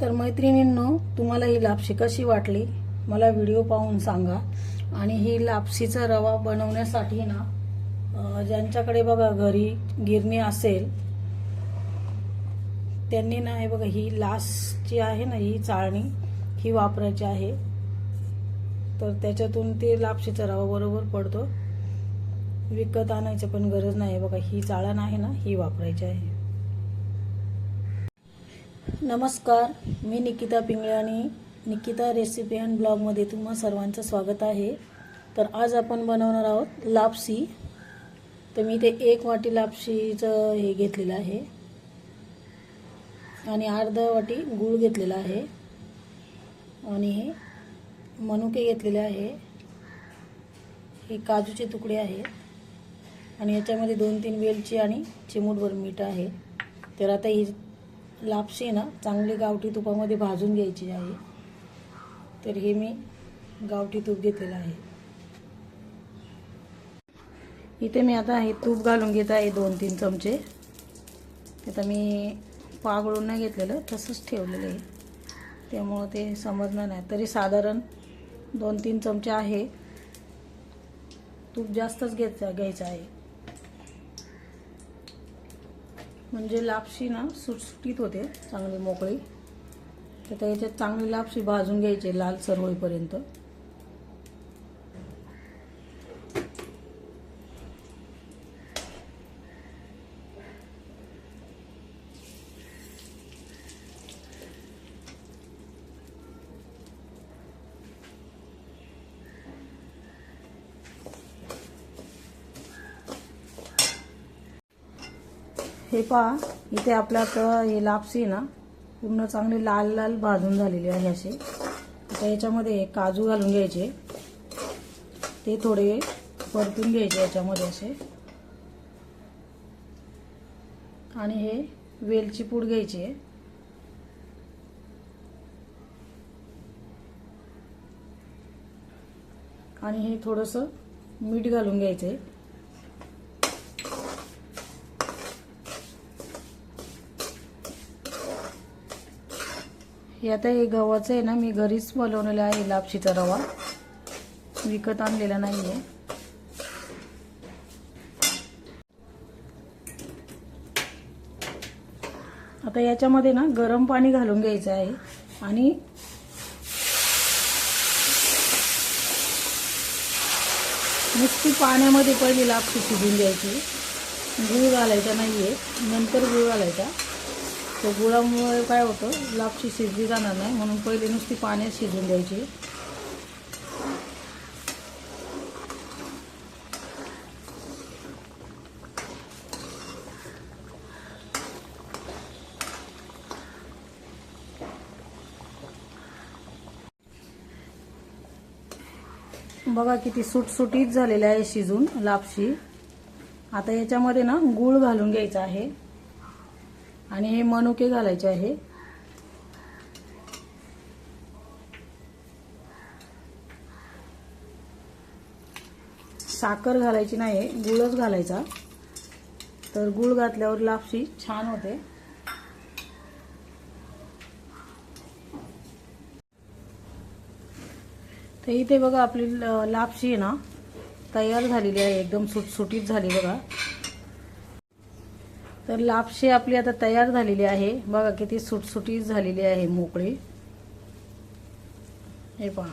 तर मैत्रिणींनो तुम्हाला ही लापशी कशी वाटली? मला व्हिडिओ पाहून सांगा. आणि ही लापशीचा रवा बनवण्यासाठी ना ज्यांच्याकडे बघा घरी गिरणी असेल त्यांनी ना हे बघा ही लास जी आहे ना ही चाळणी ही वापरायची आहे. तर त्याच्यातून ते लापशीचा रवा बरोबर पडतो. विकत आणायची पण गरज नाही. बघा ही चाळण आहे ना ही वापरायची आहे. नमस्कार मी निकिता पिंगळे आणि निकिता रेसिपी अँड ब्लॉगमध्ये तुम्हा सर्वांचं स्वागत आहे. तर आज आपण बनवणार आहोत लापसी. तर मी ते एक वाटी लापशीचं हे घेतलेलं आहे. आणि अर्धा वाटी गूळ घेतलेला आहे. आणि हे मनुके घेतलेले आहे. हे काजूचे तुकडे आहेत आणि याच्यामध्ये दोन तीन वेलची आणि चिमूटभर मीठ आहे. तर आता ही लापशी ना चांगली गावठी तुपामध्ये भाजून घ्यायची आहे. तर हे मी गावठी तूप घेतलेलं आहे. इथे मी आता हे तूप घालून घेत आहे दोन तीन चमचे. आता मी पागळून नाही घेतलेलं तसंच ठेवलेलं आहे. त्यामुळं ते समजणार नाही. तरी साधारण दोन तीन चमचे आहे. तूप जास्तच घ्यायचं घ्यायचं आहे. म्हणजे लापशी ना सुटसुटीत होते चांगली मोकळी. तर त्या याच्यात चांगली लापशी भाजून घ्यायची लाल होईपर्यंत हे पहा इथे आपलं आता हे लापसी ना पूर्ण चांगली लाल लाल भाजून झालेली आहे असे आता याच्यामध्ये काजू घालून घ्यायचे. ते थोडे परतून घ्यायचे याच्यामध्ये असे. आणि हे वेलची पूड घ्यायची आहे. आणि हे थोडंसं मीठ घालून घ्यायचं आहे हे आता हे गव्हाचं आहे ना मी घरीच बनवलेलं आहे लापशीचा रवा. विकत आणलेला नाही आहे आता याच्यामध्ये ना गरम पाणी घालून घ्यायचं आहे आणि नुसती पाण्यामध्ये पहिली लापशी शिजून द्यायची गूळ घालायचा नाही आहे नंतर गूळ घालायचा. तो गुळामुळे काय होतं? लापशी शिजली जाणार नाही. म्हणून पहिले नुसती पाण्यात शिजून द्यायची. बघा किती सुटसुटीत झालेलं आहे शिजून लापशी. आता याच्यामध्ये ना गूळ घालून घ्यायचा आहे. आणि हे मनुके घालायचे आहे. साखर घालायची नाही गुळच घालायचा. तर गुळ घातल्यावर लापशी छान होते. तर इथे बघा आपली लापशी आहे ना तयार झालेली आहे एकदम सुटसुटीत झाली बघा. तर लापशी आपली आता तयार झालेली आहे. बघा किती सुटसुटी झालेली आहे मोकळी. हे पहा.